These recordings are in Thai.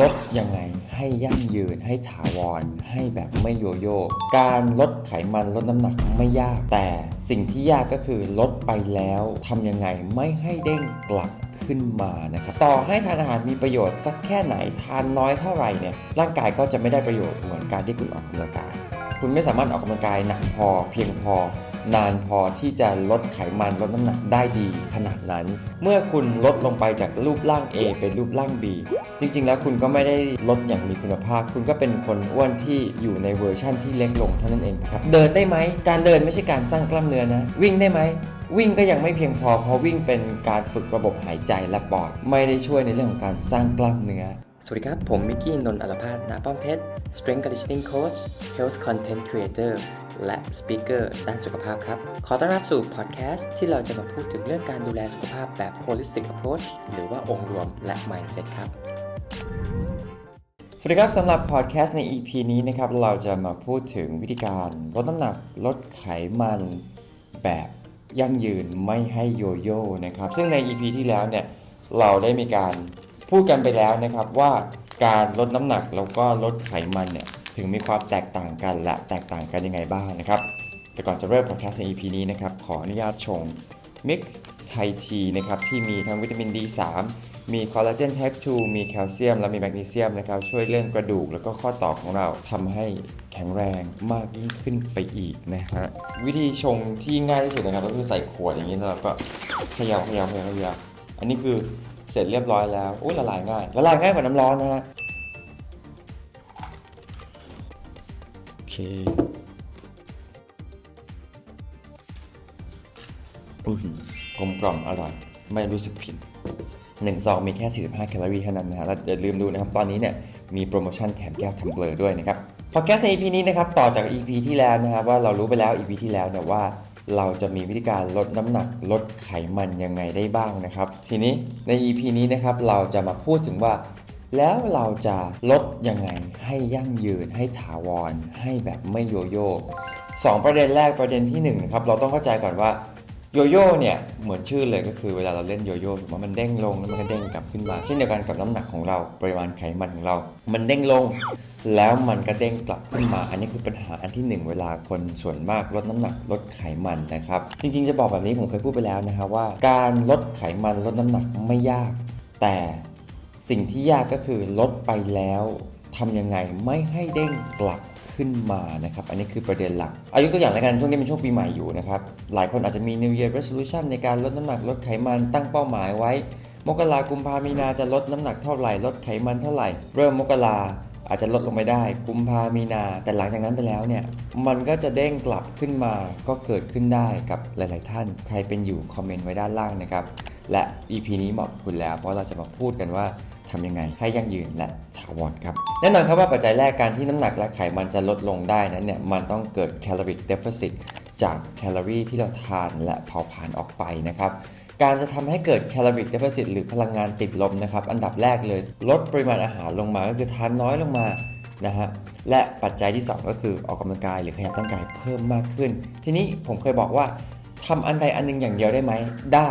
ลดยังไงให้ยั่งยืนให้ถาวร ให้แบบไม่โยโย่การลดไขมันลดน้ำหนักไม่ยาก แต่สิ่งที่ยากก็คือลดไปแล้วทำยังไงไม่ให้เด้งกลับขึ้นมานะครับต่อให้ทานอาหารมีประโยชน์สักแค่ไหนทานน้อยเท่าไหร่เนี่ยร่างกายก็จะไม่ได้ประโยชน์เหมือนการที่คุณออกกำลังกาย คุณไม่สามารถออกกำลังกายหนักพอเพียงพอ นานพอที่จะลดไขมันลดน้ำหนักได้ดีขนาดนั้น เมื่อคุณลดลงไปจากรูปร่าง A เป็นรูปร่าง B จริงๆ แล้วคุณก็ไม่ได้ลดอย่างมีคุณภาพ คุณก็เป็นคนอ้วนที่อยู่ในเวอร์ชั่นที่เล็กลงเท่านั้นเองครับ เดินได้ไหม การเดินไม่ใช่การสร้างกล้ามเนื้อนะ วิ่งได้ไหม วิ่งก็ยังไม่เพียงพอ เพราะวิ่งเป็นการฝึกระบบหายใจและปอด ไม่ได้ช่วยในเรื่องของการสร้างกล้ามเนื้อ สวัสดีครับ ผมมิกกี้ นนท์อลพาสนาป้อมเพชร Strength Conditioning Coach Health Content Creator และ Speaker ด้านสุขภาพครับ ขอต้อนรับสู่พอดแคสต์ที่เราจะมาพูดถึงเรื่องการดูแลสุขภาพแบบ Holistic Approach หรือว่าองค์รวมและ Mindset ครับ สวัสดีครับสำหรับพอดแคสต์ใน EP นี้นะครับ เราจะมาพูดถึงวิธีการลดน้ำหนักลดไขมันแบบยั่งยืนไม่ให้โยโย่นะครับ ซึ่งใน EP ที่แล้วเนี่ยเราได้มีการ พูดกันไปแล้วนะครับว่าการลดน้ำหนักแล้วก็ลดไขมันเนี่ยถึงมีความแตกต่างกันและแตกต่างกันยังไงบ้างนะครับ แต่ก่อนจะเริ่มพอดแคสต์ใน EP นี้นะครับ ขออนุญาตชง Mix Thai Tea นะครับที่มีทั้งวิตามิน D3 มีคอลลาเจน type 2มีแคลเซียม และมีแมกนีเซียมนะครับช่วยเรื่องกระดูกแล้วก็ข้อต่อของเราทำให้แข็งแรงมากยิ่งขึ้นไปอีกนะฮะวิธีชงที่ง่ายที่สุดนะครับก็คือใส่ขวดอย่างนี้แล้วก็เขย่าเขย่าเขย่าเขย่าอันนี้คือ เสร็จเรียบร้อยแล้วอุ้ยละลายง่ายละลายง่ายกว่าน้ำร้อนนะฮะโอเคอื้อหือกลมกล่อมอร่อยไม่รู้สึกผิด1ซองมีแค่ 45 แคลอรี่เท่านั้นนะฮะแล้วอย่าลืมดูนะครับ ตอนนี้เนี่ยมีโปรโมชั่นแถมแก้วทัมเบลอร์ด้วยนะครับพอแคสใน EP นี้นะครับ ต่อจาก EP ที่แล้วนะครับว่าเรารู้ไปแล้ว EP ที่แล้วเนี่ยว่า เราจะมีวิธีการลดน้ำหนักลดไขมันยังไงได้บ้างนะครับ ทีนี้ใน EP นี้นะครับเราจะมาพูดถึงว่า แล้วเราจะลดยังไงให้ยั่งยืนให้ถาวร ให้แบบไม่โยโย่สองประเด็นแรกประเด็นที่หนึ่งนะครับเราต้องเข้าใจก่อนว่า โยโย่เนี่ยเหมือนชื่อเลยก็คือเวลาเราเล่นโยโย่ถูกไหมมันเด้งลงแล้วมันก็เด้งกลับขึ้นมาเช่นเดียวกันกับน้ำหนักของเราปริมาณไขมันของเรา มันเด้งลง แล้วมันก็เด้งกลับขึ้นมา อันนี้คือปัญหาอันที่หนึ่งเวลาคนส่วนมากลดน้ำหนักลดไขมันนะครับ จริงๆจะบอกแบบนี้ผมเคยพูดไปแล้วนะครับว่า การลดไขมันลดน้ำหนักไม่ยาก แต่สิ่งที่ยากก็คือลดไปแล้วทำยังไงไม่ให้เด้งกลับ ขึ้นมานะครับ อันนี้คือประเด็นหลักอายุตัวอย่างแล้วกันช่วงนี้เป็นช่วงปีใหม่อยู่นะครับ หลายคนอาจจะมี New Year Resolution ในการลดน้ำหนักลดไขมันตั้งเป้าหมายไว้ มกรากุมภามีนาจะลดน้ำหนักเท่าไหร่ลดไขมันเท่าไหร่ เริ่มมกราอาจจะลดลงไปได้กุมภามีนา แต่หลังจากนั้นไปแล้วเนี่ย มันก็จะเด้งกลับขึ้นมาก็เกิดขึ้นได้กับหลาย ๆ ท่าน ใครเป็นอยู่คอมเมนต์ไว้ด้านล่างนะครับ และ EP นี้เหมาะกับคุณแล้ว เพราะเราจะมาพูดกันว่า ทำยังไงให้ยั่งยืนและถาวรครับ แน่นอนครับว่าปัจจัยแรกการที่น้ำหนักและไขมันจะลดลงได้นั้นเนี่ยมันต้องเกิดแคลอรี่เดฟ i ซิตจากแคลอรี่ที่เราทานและเผาผลาญออกไปนะครับการจะทำให้เกิดแคลอรี่เดฟ i ซิตหรือพลังงานติดลมนะครับ อันดับแรกเลย ลดปริมาณอาหารลงมาก็คือทานน้อยลงมานะฮะและปัจจัยที่ 2 ก็คือออกกำลังกายหรือขยับร่างกายเพิ่มมากขึ้น ทีนี้ผมเคยบอกว่าทำอันใดอันหนึงอย่างเดียวได้ไหมได้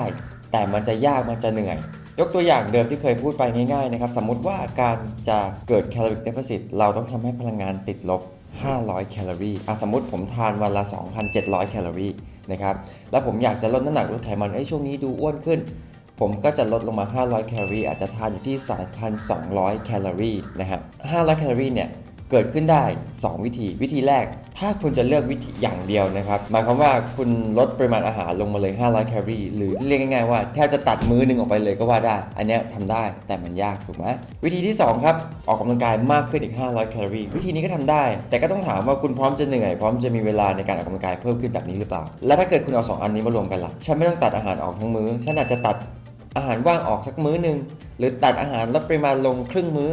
แต่มันจะยากมันจะเหนื่อย ยกตัวอย่างเดิมที่เคยพูดไปง่ายๆนะครับ สมมุติว่าการจะเกิดแคลอรี่เดฟ i ซิตเราต้องทำให้พลังงานติดลบ 500 แคลอรี่อะสมมติผมทานวันละ 2,700 แคลอรี่นะครับ แล้วผมอยากจะลดน้ำหนักลดไขมันไอ้ช่วงนี้ดูอ้วนขึ้น ผมก็จะลดลงมา 500 แคลอรี่ อาจจะทานอยู่ที่ 2,200 แคลอรี่นะครับ500 แคลอรี่เนี่ย เกิดขึ้นได้ 2 วิธี วิธีแรก ถ้าคุณจะเลือกวิธีอย่างเดียวนะครับ หมายความว่าคุณลดปริมาณอาหารลงมาเลย 500 แคลอรี่ หรือเรียกง่ายๆว่าแทบจะตัดมื้อหนึงออกไปเลยก็ว่าได้ อันนี้ยทำได้แต่มันยากถูกไหมวิธีที่ 2 ครับ ออกกำลังกายมากขึ้นอีก 500 แคลอรี่ วิธีนี้ก็ทำได้ แต่ก็ต้องถามว่าคุณพร้อมจะเหนื่อย พร้อมจะมีเวลาในการออกกำลังกายเพิ่มขึ้นแบบนี้หรือเปล่า แล้วถ้าเกิดคุณเอาสองอันนี้มารวมกันล่ะ ฉันไม่ต้องตัดอาหารออกทั้งมื้อ ฉันอาจจะตัดอาหารว่างออกสักมื้อหนึ่งหรือตัดอาหารลดปริมาณลงครึ่งมื้อ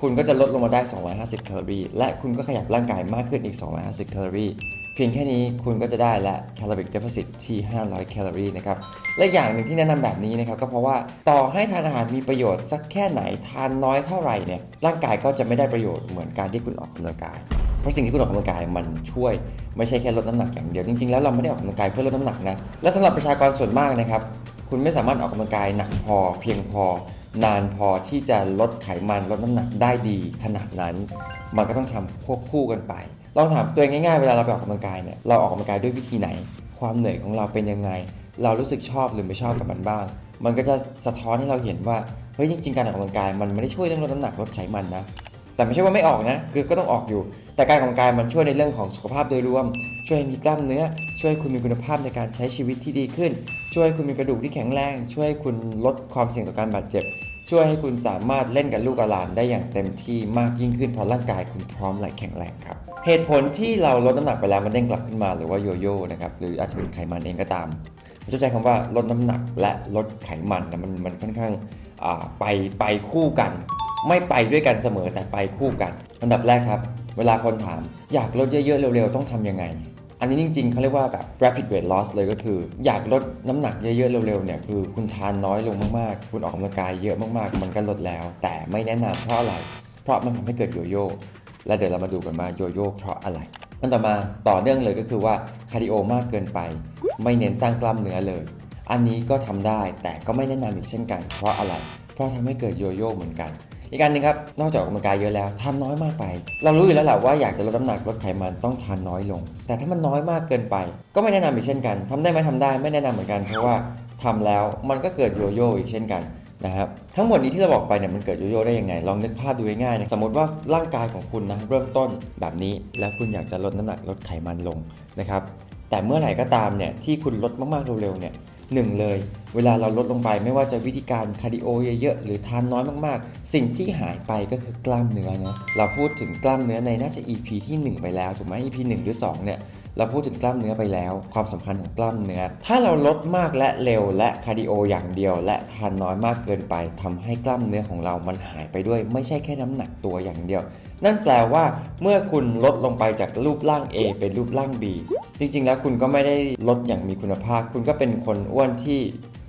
คุณก็จะลดลงมาได้ 250 แคลอรี่ และคุณก็ขยับร่างกายมากขึ้นอีก 250 แคลอรี่ เพียงแค่นี้คุณก็จะได้และแคลอรี่เดฟ i ซิตที่ 500 แคลอรี่นะครับ และอย่างหนึ่งที่แนะนำแบบนี้นะครับ ก็เพราะว่าต่อให้ทานอาหารมีประโยชน์สักแค่ไหนทานน้อยเท่าไหร่เนี่ยร่างกายก็จะไม่ได้ประโยชน์เหมือนการที่คุณออกกำลังกายเพราะสิ่งที่คุณออกกำลังกายมันช่วยไม่ใช่แค่ลดน้ำหนักอย่างเดียวจริงๆแล้วเราไม่ได้ออกกำลังกายเพื่อลดน้ำหนักนะและสำหรับประชากรส่วนมากนะครับคุณไม่สามารถออกกำลังกายหนักพอเพียงพอ นานพอที่จะลดไขมันลดน้ำหนักได้ดีขนาดนั้น มันก็ต้องทำควบคู่กันไปลองถามตัวเองง่ายๆ เวลาเราไปออกกำลังกายเนี่ยเราออกกำลังกายด้วยวิธีไหน ความเหนื่อยของเราเป็นยังไง เรารู้สึกชอบหรือไม่ชอบกับมันบ้าง มันก็จะสะท้อนให้เราเห็นว่าเฮ้ยจริงๆการออกกำลังกายมันไม่ได้ช่วยเรื่องลดน้ำหนักลดไขมันนะแต่ไม่ใช่ว่าไม่ออกนะ คือก็ต้องออกอยู่ แต่การออกกำลังกายมันช่วยในเรื่องของสุขภาพโดยรวม ช่วยให้มีกล้ามเนื้อ ช่วยให้คุณมีคุณภาพในการใช้ชีวิตที่ดีขึ้น ช่วยให้คุณมีกระดูกที่แข็งแรง ช่วยคุณลดความเสี่ยงต่อการบาดเจ็บ ช่วยให้คุณสามารถเล่นกับลูกกับหลานได้อย่างเต็มที่มากยิ่งขึ้นเพราะร่างกายคุณพร้อมและแข็งแรงครับ เหตุผลที่เราลดน้ำหนักไปแล้วมันเด้งกลับขึ้นมาหรือว่าโยโย่นะครับหรืออาจจะเป็นไขมันเองก็ตามผมจะใช้คำว่าลดน้ำหนักและลดไขมันนะมันมันค่อนข้างไปไปคู่กัน ไม่ไปด้วยกันเสมอแต่ไปคู่กัน อันดับแรกครับ เวลาคนถามอยากลดเยอะๆเร็วๆ ต้องทำยังไง อันนี้จริงๆ เขาเรียกว่าแบบ rapid weight loss เลยก็คือ อยากลดน้ำหนักเยอะๆ เร็วๆ เนี่ยคือคุณทานน้อยลงมากๆ คุณออกกำลังกายเยอะมากๆ มันก็ลดแล้ว แต่ไม่แนะนำเพราะอะไร เพราะมันทำให้เกิดโยโย่ และเดี๋ยวเรามาดูกันว่าโยโย่เพราะอะไรอันต่อมาต่อเนื่องเลยก็คือว่าคาร์ดิโอมากเกินไป ไม่เน้นสร้างกล้ามเนื้อเลย อันนี้ก็ทำได้แต่ก็ไม่แนะนำอีกเช่นกัน เพราะอะไร เพราะทำให้เกิดโยโย่เหมือนกัน อีกการหนึงครับ นอกจากออกกำลังกายเยอะแล้วทานน้อยมากไป เรารู้อยู่แล้วแหละว่าอยากจะลดน้ำหนักลดไขมันต้องทานน้อยลง แต่ถ้ามันน้อยมากเกินไป ก็ไม่แนะนำอีกเช่นกันทำได้ไหมทำได้ไม่แนะนำเหมือนกันเพราะว่าทำแล้วมันก็เกิดโยโย่อีกเช่นกันนะครับทั้งหมดนี้ที่เราบอกไปเนี่ยมันเกิดโยโย่ได้ยังไง ลองนึกภาพดูง่ายๆนะสมมติว่าร่างกายของคุณนะเริ่มต้นแบบนี้แล้วคุณอยากจะลดน้ำหนักลดไขมันลงนะครับแต่เมื่อไหร่ก็ตามเนี่ยที่คุณลดมากๆเร็วๆเนี่ย หนึ่งเลย เวลาเราลดลงไปไม่ว่าจะวิธีการคาร์ดิโอเยอะๆ หรือทานน้อยมากๆ สิ่งที่หายไปก็คือกล้ามเนื้อนะเราพูดถึงกล้ามเนื้อในน่าจะ EP ที่ 1 ไปแล้วถูกไหม EP 1 หรือ 2 เนี่ย เราพูดถึงกล้ามเนื้อไปแล้ว ความสำคัญของกล้ามเนื้อ ถ้าเราลดมากและเร็วและคาร์ดิโออย่างเดียว และทานน้อยมากเกินไปทำให้กล้ามเนื้อของเรามันหายไปด้วย ไม่ใช่แค่น้ำหนักตัวอย่างเดียว นั่นแปลว่าเมื่อคุณลดลงไปจากรูปร่าง A เป็นรูปร่าง B จริงๆ แล้วคุณก็ไม่ได้ลดอย่างมีคุณภาพ คุณก็เป็นคนอ้วนที่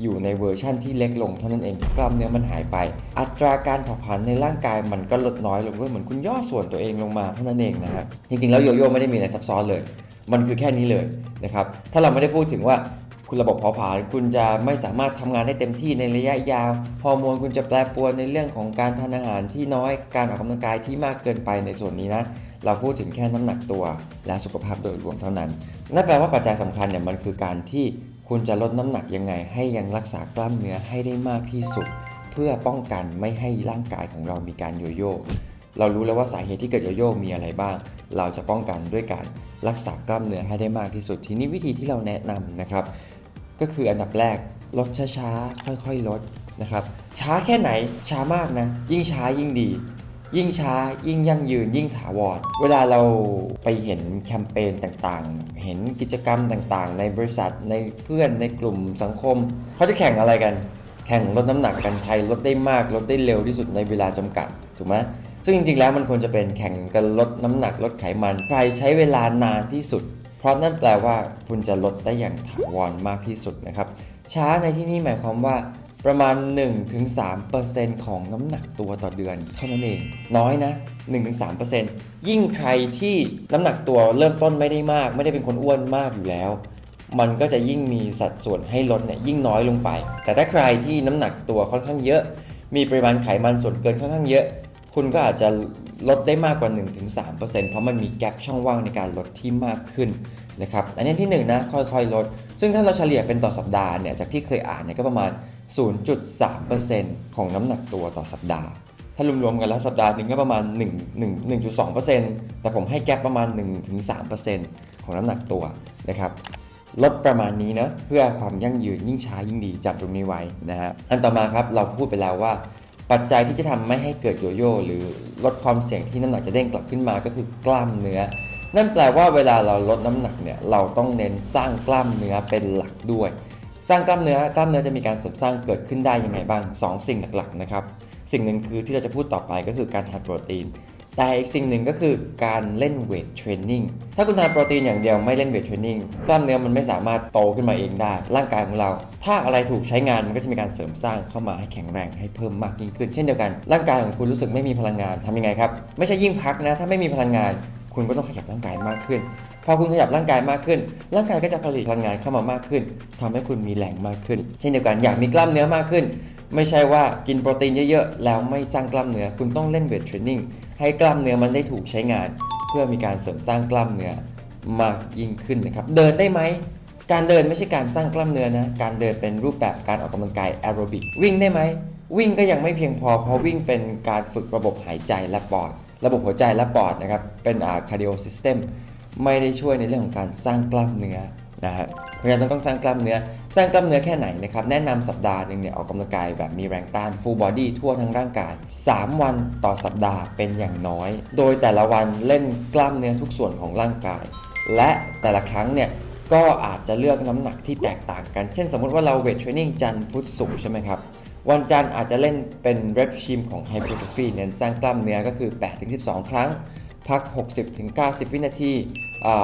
อยู่ในเวอร์ชั่นที่เล็กลงเท่านั้นเองกล้ามเนื้อมันหายไป อัตราการเผาผลาญในร่างกายมันก็ลดน้อยลงด้วยเหมือนคุณย่อส่วนตัวเองลงมาเท่านั้นเองนะฮะจริงๆแล้วโยโย่ไม่ได้มีอะไรซับซ้อนเลย มันคือแค่นี้เลยนะครับถ้าเราไม่ได้พูดถึงว่าคุณระบบเผาผลาญคุณจะไม่สามารถทำงานได้เต็มที่ในระยะยาวฮอร์โมนคุณจะแปรปรวนในเรื่องของการทานอาหารที่น้อยการออกกำลังกายที่มากเกินไปในส่วนนี้นะเราพูดถึงแค่น้ำหนักตัวและสุขภาพโดยรวมเท่านั้นนั่นแปลว่าปัจจัยสำคัญเนี่ยมันคือการที่คุณจะลดน้ำหนักยังไง ให้ยังรักษากล้ามเนื้อให้ได้มากที่สุด เพื่อป้องกันไม่ให้ร่างกายของเรามีการโยโย่ เรารู้แล้วว่าสาเหตุที่เกิดโยโย่มีอะไรบ้าง เราจะป้องกันด้วยการรักษากล้ามเนื้อให้ได้มากที่สุด ทีนี้วิธีที่เราแนะนำนะครับ ก็คืออันดับแรกลดช้าๆ ค่อยๆ ลดนะครับ ช้าแค่ไหน ช้ามากนะ ยิ่งช้ายิ่งดี ยิ่งช้า ยิ่งยั่งยืน ยิ่งถาวร เวลาเราไปเห็นแคมเปญต่างๆ เห็นกิจกรรมต่างๆ ในบริษัท ในเพื่อน ในกลุ่มสังคม เขาจะแข่งอะไรกัน แข่งลดน้ำหนักกันใครลดได้มากลดได้เร็วที่สุดในเวลาจำกัดถูกไหมซึ่งจริงๆแล้วมันควรจะเป็นแข่งกันลดน้ำหนักลดไขมันใครใช้เวลานานที่สุด เพราะนั่นแปลว่าคุณจะลดได้อย่างถาวรมากที่สุดนะครับ ช้าในที่นี้หมายความว่าประมาณ 1-3%ของน้ำหนักตัวต่อเดือนเท่านั้นเอง น้อยนะ 1-3%ยิ่งใครที่น้ำหนักตัวเริ่มต้นไม่ได้มาก ไม่ได้เป็นคนอ้วนมากอยู่แล้ว มันก็จะยิ่งมีสัดส่วนให้ลดเนี่ยยิ่งน้อยลงไป แต่ถ้าใครที่น้ำหนักตัวค่อนข้างเยอะ มีปริมาณไขมันส่วนเกินค่อนข้างเยอะ คุณก็อาจจะลดได้มากกว่า 1-3%เพราะมันมีแกลบช่องว่างในการลดที่มากขึ้นนะครับอันนี้ที่1นงนะค่อยๆลด ซึ่งถ้าเราเฉลี่ยเป็นต่อสัปดาห์เนี่ยจากที่เคยอ่านเนี่ยก็ประมาณ 0.3%ของน้ำหนักตัวต่อสัปดาห์ ถ้ารวมๆกันแล้วสัปดาห์หนึ่งก็ประมาณ 1 1 1.2%แต่ผมให้แกลบประมาณ 1-3%ของน้ำหนักตัวนะครับ ลดประมาณนี้นะเพื่อความยั่งยืนยิ่งช้ายิ่งดีจับตรงนี้ไว้นะฮะอันต่อมาครับเราพูดไปแล้วว่า ปัจจัยที่จะทำไม่ให้เกิดโยโย่หรือลดความเสี่ยงที่น้ำหนักจะเด้งกลับขึ้นมาก็คือกล้ามเนื้อ นั่นแปลว่าเวลาเราลดน้ำหนักเนี่ยเราต้องเน้นสร้างกล้ามเนื้อเป็นหลักด้วย สร้างกล้ามเนื้อกล้ามเนื้อจะมีการเสริมสร้างเกิดขึ้นได้ยังไงบ้าง 2 สิ่งหลักๆนะครับสิ่งหนึ่งคือที่เราจะพูดต่อไปก็คือการทานโปรตีน แต่อีกสิ่งหนึ่งก็คือการเล่นเวทเทรนนิ่ง ถ้าคุณทานโปรตีนอย่างเดียวไม่เล่นเวทเทรนนิ่งกล้ามเนื้อมันไม่สามารถโตขึ้นมาเองได้ ร่างกายของเรา ถ้าอะไรถูกใช้งานมันก็จะมีการเสริมสร้างเข้ามาให้แข็งแรงให้เพิ่มมากยิ่งขึ้น เช่นเดียวกัน ร่างกายของคุณรู้สึกไม่มีพลังงานทำยังไงครับ ไม่ใช่ยิ่งพักนะ ถ้าไม่มีพลังงาน คุณก็ต้องขยับร่างกายมากขึ้น พอคุณขยับร่างกายมากขึ้น ร่างกายก็จะผลิตพลังงานเข้ามามากขึ้นทำให้คุณมีแรงมากขึ้น เช่นเดียวกันอยากมีกล้ามเนื้อมากขึ้น ไม่ใช่ว่ากินโปรตีนเยอะๆแล้วไม่สร้างกล้ามเนื้อคุณต้องเล่นเวทเทรนนิ่ง ให้กล้ามเนื้อมันได้ถูกใช้งาน เพื่อมีการเสริมสร้างกล้ามเนื้อมากยิ่งขึ้นนะครับเดินได้ไหมการเดินไม่ใช่การสร้างกล้ามเนื้อนะการเดินเป็นรูปแบบการออกกำลังกายแอโรบิกวิ่งได้ไหมวิ่งก็ยังไม่เพียงพอเพราะวิ่งเป็นการฝึกระบบหายใจและปอด ระบบหัวใจและปอดนะครับเป็นอ่า cardio system ไม่ได้ช่วยในเรื่องของการสร้างกล้ามเนื้อนะฮะเพราะฉะนั้นต้องสร้างกล้ามเนื้อ สร้างกล้ามเนื้อแค่ไหนนะครับ แนะนำสัปดาห์หนึ่งเนี่ยออกกำลังกายแบบมีแรงต้าน full body ทั่วทั้งร่างกาย 3 วันต่อสัปดาห์เป็นอย่างน้อย โดยแต่ละวันเล่นกล้ามเนื้อทุกส่วนของร่างกาย และแต่ละครั้งเนี่ยก็อาจจะเลือกน้ำหนักที่แตกต่างกัน เช่นสมมุติว่าเราเวทเทรนนิ่งจันทร์พุธศุกร์ใช่ไหมครับ วันจันทร์อาจจะเล่นเป็นเรปชิมของไฮ p ป r โ r ฟีเน้นสร้างกล้ามเนื้อก็คือ 8-12 ครั้ง พัก 60-90 วินาที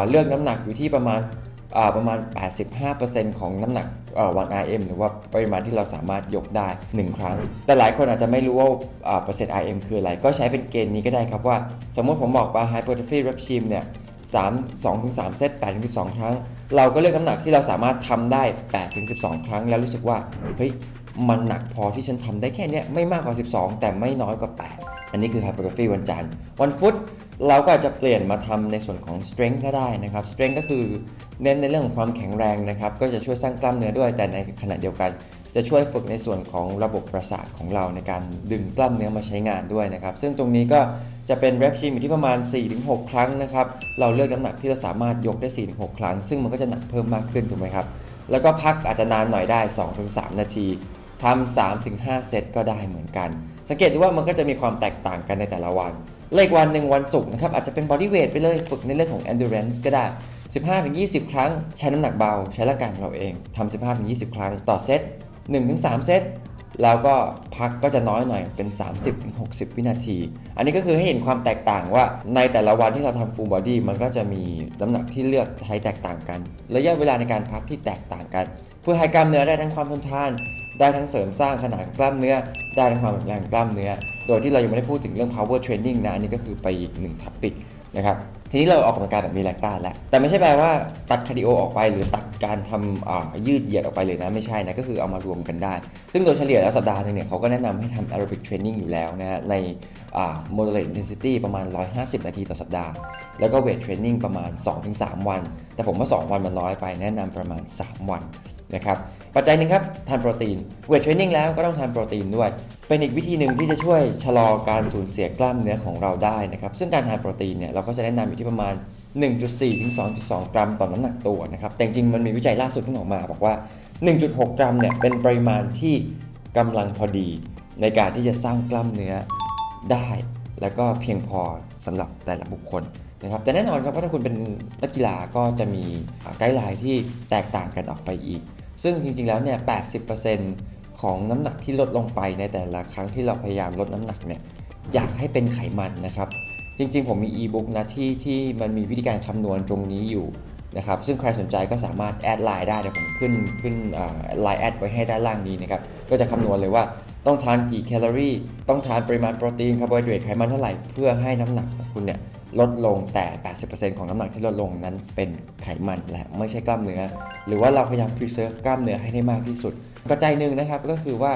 เลือกน้ำหนักอยู่ที่ประมาณ ประมาณ 85%ของน้ำหนักวัน RM หรือว่าปริมาณที่เราสามารถยกได้ 1 ครั้ง แต่หลายคนอาจจะไม่รู้ว่าเปอร์เซ็นต์ RM คืออะไร ก็ใช้เป็นเกณฑ์นี้ก็ได้ครับว่า สมมติผมบอกว่า hypertrophy rep gym เนี่ย3 2ถึง3เซต8ถึง12 ครั้ง เราก็เลือกน้ำหนักที่เราสามารถทำได้8ถึง12 ครั้ง แล้วรู้สึกว่าเฮ้ยมันหนักพอที่ฉันทำได้แค่เนี้ยไม่มากกว่า 12 แต่ไม่น้อยกว่า 8 อันนี้คือ hypertrophy วันจันทร์วันพุธ เราก็อาจจะเปลี่ยนมาทำในส่วนของ strength ก็ได้นะครับ strength ก็คือเน้นในเรื่องของความแข็งแรงนะครับ ก็จะช่วยสร้างกล้ามเนื้อด้วย แต่ในขณะเดียวกัน จะช่วยฝึกในส่วนของระบบประสาทของเราในการดึงกล้ามเนื้อมาใช้งานด้วยนะครับ ซึ่งตรงนี้ก็จะเป็นแรปชิมอยู่ที่ประมาณ 4-6 ครั้งนะครับ เราเลือกน้ำหนักที่เราสามารถยกได้ 4-6 ครั้ง ซึ่งมันก็จะหนักเพิ่มมากขึ้นถูกไหมครับ แล้วก็พักอาจจะนานหน่อยได้ 2-3 นาทีทำ3-5 เซตก็ได้เหมือนกัน สังเกตดูว่ามันก็จะมีความแตกต่างกันในแต่ละวัน เลขวันหนึ่งวันศุกร์นะครับอาจจะเป็นบอดี้เวทไปเลยฝึกในเรื่องของ endurance ก็ได้ 15-20 ครั้ง ใช้น้ำหนักเบา ใช้ร่างกายของเราเองทำ15-20 ครั้งต่อเซต1-3 เซตแล้วก็พักก็จะน้อยหน่อยเป็น 30-60 วินาที อันนี้ก็คือให้เห็นความแตกต่างว่าในแต่ละวันที่เราทำ full body มันก็จะมีน้ำหนักที่เลือกใช้แตกต่างกัน ระยะเวลาในการพักที่แตกต่างกัน เพื่อให้กล้ามเนื้อได้ทั้งความทนทาน ได้ทั้งเสริมสร้างขนาดกล้ามเนื้อ ได้ทั้งความแข็งแรงกล้ามเนื้อ โดยที่เรายังไม่ได้พูดถึงเรื่อง power training นะอันนี้ก็คือไปอีกหนึ่งท็อปิกนะครับทีนี้เราออกกำลังกายแบบมีแรงต้านแล้ว แต่ไม่ใช่แปลว่าตัดคาร์ดิโอออกไปหรือตัดการทำอ่ายืดเหยียดออกไปเลยนะ ไม่ใช่นะก็คือเอามารวมกันได้ ซึ่งโดยเฉลี่ยแล้วสัปดาห์หนึงเนี่ยเขาก็แนะนำให้ทำ aerobic training อยู่แล้วนะฮะใน moderate intensity ประมาณ 150 นาทีต่อสัปดาห์ แล้วก็ weight training ประมาณ 2-3 วัน แต่ผมว่า 2 วันมันน้อยไปแนะนำประมาณ 3 วัน นะครับปัจจัยหนึ่งครับทานโปรตีนเวทเทรนนิ่งแล้วก็ต้องทานโปรตีนด้วย เป็นอีกวิธีหนึ่งที่จะช่วยชะลอการสูญเสียกล้ามเนื้อของเราได้นะครับซึ่งการทานโปรตีนเนี่ยเราก็จะแนะนำอยู่ที่ประมาณ 1.4 ถึง 2.2 กรัมต่อน้ำหนักตัวนะครับแต่จริงมันมีวิจัยล่าสุดที่ออกมาบอกว่า 1.6 กรัมเนี่ยเป็นปริมาณที่กำลังพอดี ในการที่จะสร้างกล้ามเนื้อได้ แล้วก็เพียงพอสำหรับแต่ละบุคคลนะครับแต่แน่นอนครับว่าถ้าคุณเป็นนักกีฬาก็จะมีไกด์ไลน์ที่แตกต่างกันออกไปอีก ซึ่งจริงๆ แล้วเนี่ย 80%ของน้ำหนักที่ลดลงไปในแต่ละครั้งที่เราพยายามลดน้ำหนักเนี่ย อยากให้เป็นไขมันนะครับ จริงๆ ผมมีอีบุ๊กนะที่ที่มันมีวิธีการคำนวณตรงนี้อยู่นะครับ ซึ่งใครสนใจก็สามารถแอดไลน์ได้เดี๋ยวผมขึ้นขึ้นไลน์แอดไว้ให้ด้านล่างนี้นะครับ ก็จะคำนวณเลยว่าต้องทานกี่แคลอรี่ ต้องทานปริมาณโปรตีนคาร์โบไฮเดรตไขมันเท่าไหร่ เพื่อให้น้ำหนักของคุณเนี่ย ลดลงแต่ 80%ของน้ำหนักที่ลดลงนั้นเป็นไขมันและไม่ใช่กล้ามเนื้อ หรือว่าเราพยายาม preserve กล้ามเนื้อให้ได้มากที่สุดปัจจัยหนึ่งนะครับก็คือว่า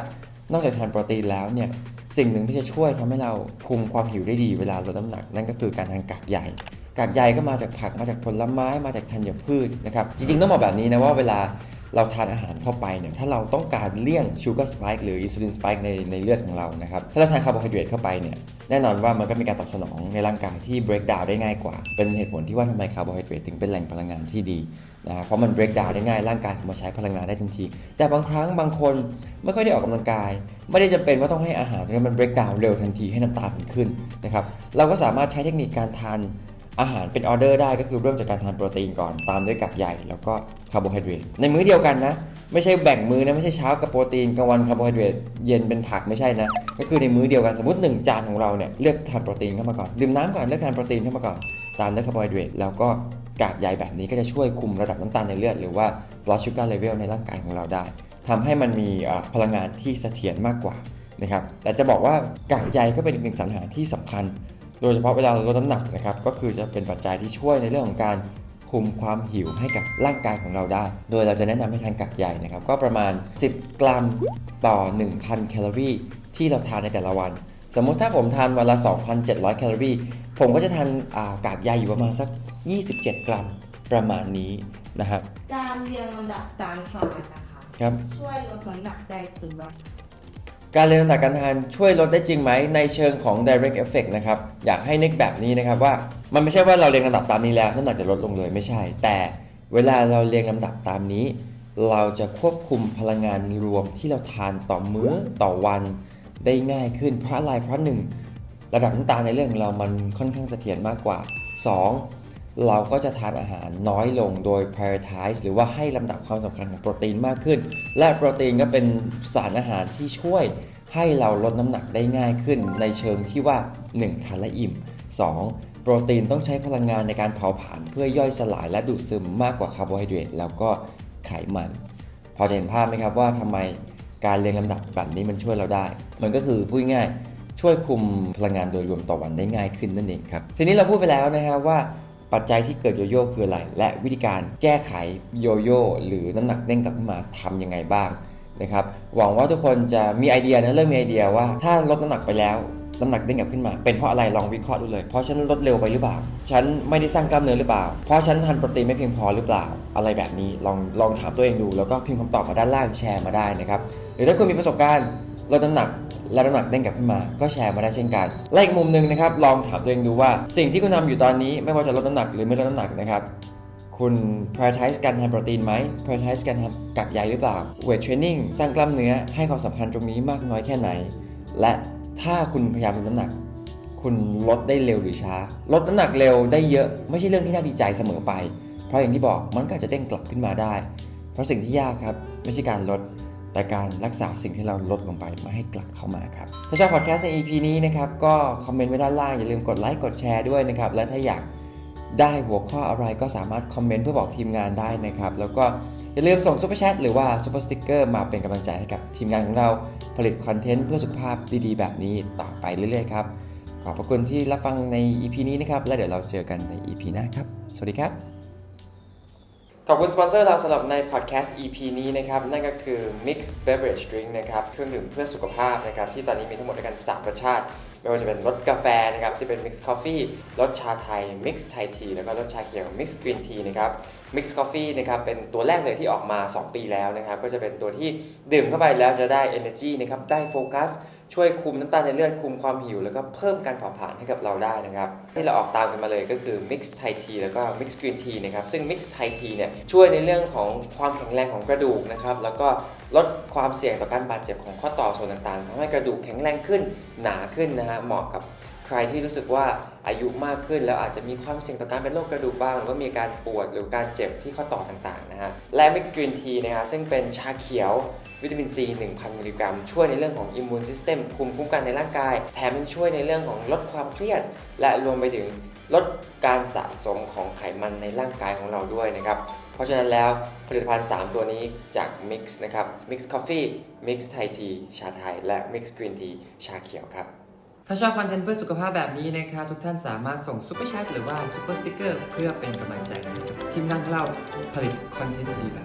นอกจากทานโปรตีนแล้วเนี่ยสิ่งหนึ่งที่จะช่วยทำให้เราคุมความหิวได้ดีเวลาลดน้ำหนัก นั่นก็คือการทานกากใยกากใยก็มาจากผักมาจากผลไม้มาจากธัญพืชนะครับจริงๆต้องบอกแบบนี้นะว่าเวลา เราทานอาหารเข้าไปเนี่ยถ้าเราต้องการเลี่ยงชูการ์สป k e หรืออินซูลินสป k e ในในเลือดของเรานะครับถ้าเราทานคาร์โบไฮเดรตเข้าไปเนี่ยแน่นอนว่ามันก็มีการตอบสนองในร่างกายที่ break down ได้ง่ายกว่า เป็นเหตุผลที่ว่าทำไมคาร์โบไฮเดรตถึงเป็นแหล่งพลังงานที่ดีนะเพราะมัน break down ได้ง่ายร่างกายเอามาใช้พลังงานได้ทันที แต่บางครั้งบางคนไม่ค่อยได้ออกกำลังกาย ไม่ได้จำเป็นว่าต้องให้อาหารมัน break down เร็วทันทีให้น้ำตาลขึ้นนะครับเราก็สามารถใช้เทคนิคการทาน อาหารเป็นออเดอร์ได้ก็คือเริ่มจากการทานโปรตีนก่อนตามด้วยกากใยแล้วก็คาร์โบไฮเดรตในมื้อเดียวกันนะ ไม่ใช่แบ่งมื้อนะ ไม่ใช่เช้ากับโปรตีนกลางวันคาร์โบไฮเดรตเย็นเป็นผักไม่ใช่นะ ก็คือในมื้อเดียวกันสมมติ 1 จานของเราเนี่ยเลือกทานโปรตีนเข้ามาก่อนดื่มน้ำก่อนเลือกทานโปรตีนเข้ามาก่อนตามด้วยคาร์โบไฮเดรตแล้วก็กากใยแบบนี้ก็จะช่วยคุมระดับน้ำตาลในเลือด หรือว่า blood sugar level ในร่างกายของเราได้ทำให้มันมีพลังงานที่เสถียรมากกว่านะครับแต่จะบอกว่ากากใยก็เป็นอีกหนึ่งสารอาหารที่สำคัญ โดยเฉพาะเวลาเราลดน้ำหนักนะครับก็คือจะเป็นปัจจัยที่ช่วยในเรื่องของการคุมความหิวให้กับร่างกายของเราได้ โดยเราจะแนะนำให้ทานกักใหญ่นะครับ ก็ประมาณ 10 กรัมต่อ 1,000 แคลอรี่ ที่เราทานในแต่ละวัน สมมุติถ้าผมทานวันละ 2,700 แคลอรี่ ผมก็จะทานอ่ากากใยอยู่ประมาณสัก 27 กรัมประมาณนี้นะครับ การเรียงลำดับตามทานนะคะ ครับ ช่วยลดน้ำหนักได้จริงไหม การเรียนลำดับการทานช่วยลดได้จริงไหมในเชิงของ direct effect นะครับ อยากให้นึกแบบนี้นะครับว่ามันไม่ใช่ว่าเราเรียงลำดับตามนี้แล้วน้ำหนักจะลดลงเลยไม่ใช่ แต่เวลาเราเรียงลำดับตามนี้ เราจะควบคุมพลังงานรวมที่เราทานต่อมื้อต่อวันได้ง่ายขึ้นเพราะอะไรเพราะหนึ่งระดับน้ำตาลในเรื่องของเรามันค่อนข้างเสถียรมากกว่า 2. เราก็จะทานอาหารน้อยลงโดย prioritize หรือว่าให้ลำดับความสำคัญของโปรตีนมากขึ้น และโปรตีนก็เป็นสารอาหารที่ช่วยให้เราลดน้ำหนักได้ง่ายขึ้น ในเชิงที่ว่า 1. ทานและอิ่ม 2. โปรตีนต้องใช้พลังงานในการเผาผลาญเพื่อย่อยสลายและดูดซึมมากกว่าคาร์โบไฮเดรตแล้วก็ไขมัน พอจะเห็นภาพไหมครับว่าทำไมการเรียงลำดับแบบนี้มันช่วยเราได้ มันก็คือพูดง่ายช่วยคุมพลังงานโดยรวมต่อวันได้ง่ายขึ้นนั่นเองครับ ทีนี้เราพูดไปแล้วนะครับว่า ปัจจัยที่เกิดโยโย่คืออะไร และวิธีการแก้ไขโยโย่หรือน้ำหนักเด้งกลับขึ้นมาทำยังไงบ้างนะครับหวังว่าทุกคนจะมีไอเดียนะเริ่มมีไอเดียว่าถ้าลดน้ำหนักไปแล้วน้ำหนักเด้งกลับขึ้นมา เป็นเพราะอะไรลองวิเคราะห์ดูเลย เพราะฉันลดเร็วไปหรือเปล่า ฉันไม่ได้สร้างกล้ามเนื้อหรือเปล่า เพราะฉันทานโปรตีนไม่เพียงพอหรือเปล่า อะไรแบบนี้ลองลองถามตัวเองดู แล้วก็พิมพ์คำตอบมาด้านล่างแชร์มาได้นะครับหรือถ้าคุณมีประสบการณ์ ลดน้ำหนักและน้ำหนักเด้งกลับขึ้นมา ก็แชร์มาได้เช่นกัน และอีกมุมหนึ่งนะครับ ลองถามตัวเองดูว่า สิ่งที่คุณทำอยู่ตอนนี้ไม่ว่าจะลดน้ำหนักหรือไม่ลดน้ำหนักนะครับ คุณ prioritize การทานโปรตีนไหม prioritize การทานกักใยหรือเปล่า weight training สร้างกล้ามเนื้อให้ความสำคัญตรงนี้มากน้อยแค่ไหน และถ้าคุณพยายามลดน้ำหนัก คุณลดได้เร็วหรือช้า ลดน้ำหนักเร็วได้เยอะไม่ใช่เรื่องที่น่าดีใจเสมอไป เพราะอย่างที่บอกมันก็จะเด้งกลับขึ้นมาได้ เพราะสิ่งที่ยากครับไม่ใช่การลด แต่การรักษาสิ่งที่เราลดลงไปไม่ให้กลับเข้ามาครับ ถ้าชอบพอดแคสต์ใน EP นี้นะครับ ก็คอมเมนต์ไว้ด้านล่าง อย่าลืมกดไลค์กดแชร์ด้วยนะครับ และถ้าอยากได้หัวข้ออะไรก็สามารถคอมเมนต์เพื่อบอกทีมงานได้นะครับ แล้วก็อย่าลืมส่งซุปเปอร์แชทหรือว่าซุปเปอร์สติ๊กเกอร์มาเป็นกำลังใจให้กับทีมงานของเราผลิตคอนเทนต์เพื่อสุขภาพดีๆ แบบนี้ต่อไปเรื่อยๆครับขอบพระคุณที่รับฟังใน EP นี้นะครับ และเดี๋ยวเราเจอกันใน EP หน้าครับ สวัสดีครับ ขอบคุณสปอนเซอร์เราสำหรับในพอดแคสต์ EP นี้นะครับ นั่นก็คือ Mix Beverage Drink นะครับเครื่องดื่มเพื่อสุขภาพนะครับ ที่ตอนนี้มีทั้งหมดด้วยกัน3รสชาติ ไม่ว่าจะเป็นรสกาแฟนะครับ ที่เป็น Mix Coffee รสชาไทย Mix Thai Tea แล้วก็รสชาเขียว Mix Green Tea นะครับ Mix Coffee นะครับ เป็นตัวแรกเลยที่ออกมา 2 ปีแล้วนะครับ ก็จะเป็นตัวที่ดื่มเข้าไปแล้วจะได้ energy นะครับ ได้โฟกัส ช่วยคุมน้ำตาลในเลือดคุมความหิว แล้วก็เพิ่มการเผาผลาญให้กับเราได้นะครับ ที่เราออกตามกันมาเลยก็คือ Mix Thai Tea แล้วก็ Mix Green Tea นะครับซึ่ง Mix Thai Tea เนี่ยช่วยในเรื่องของความแข็งแรงของกระดูกนะครับแล้วก็ลดความเสี่ยงต่อการบาดเจ็บของข้อต่อส่วนต่างๆทำให้กระดูกแข็งแรงขึ้นหนาขึ้นนะฮะเหมาะกับ ใครที่รู้สึกว่าอายุมากขึ้น แล้วอาจจะมีความเสี่ยงต่อการเป็นโรคกระดูกบ้างหรือว่ามีการปวดหรือการเจ็บที่ข้อต่อต่างๆนะฮะและ Mix Green Tea นะฮะซึ่งเป็นชาเขียววิตามินซี1,000 มิลลิกรัม ช่วยในเรื่องของอิมมูนซิสเต็มภูมิคุ้มกันในร่างกาย แถมยังช่วยในเรื่องของลดความเครียด และรวมไปถึงลดการสะสมของไขมันในร่างกายของเราด้วยนะครับ เพราะฉะนั้นแล้วผลิตภัณฑ์ 3 ตัวนี้จาก Mix นะครับ Mix Coffee Mix Thai Tea ชาไทย และ Mix Green Tea ชาเขียวครับ ถ้าชอบคอนเทนต์เพื่อสุขภาพแบบนี้นะครับทุกท่านสามารถส่งซุปเปอร์แชทหรือว่าซุปเปอร์สติ๊กเกอร์เพื่อเป็นกำลังใจให้ทีมงานของเราผลิตคอนเทนต์ดีแบบ